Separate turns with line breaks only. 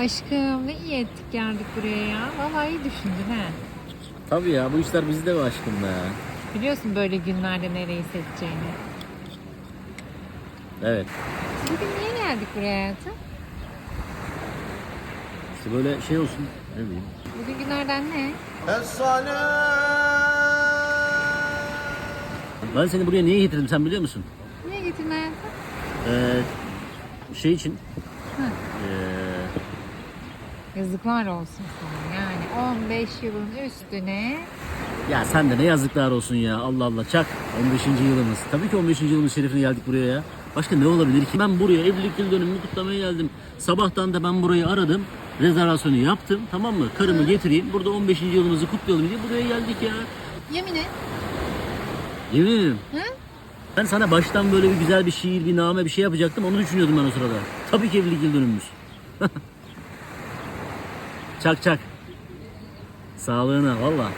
aşkım ne iyi ettik geldik buraya ya. Vallahi iyi düşündün ha.
Tabii ya bu işler bizde be aşkım be.
Biliyorsun böyle günlerde nereyi seçeceğini.
Evet.
Bugün niye geldik buraya hayatım?
İşte böyle şey olsun. Ne bileyim.
Bugün günlerden ne?
Ben seni buraya niye getirdim sen biliyor musun?
Niye getirdin hayatım?
Ee, şey için.
Yazıklar olsun sana yani 15 yılın üstüne
ya sen de ne yazıklar olsun ya. Allah Allah çak. 15. yılımız. Tabii ki 15. yılımız şerefine geldik buraya ya. Başka ne olabilir ki? Ben buraya evlilik yıl dönümümü kutlamaya geldim. Sabahtan da ben burayı aradım. Rezervasyonu yaptım. Tamam mı? Karımı getireyim. Burada 15. yılımızı kutlayalım diye buraya geldik ya.
yemin et.
Yemin ederim.
Hı?
Ben sana baştan böyle bir güzel bir şiir, bir name, bir şey yapacaktım. Onu düşünüyordum ben o sırada. Tabii ki evlilik yıl dönümümüz. çak çak. Sağlığına valla.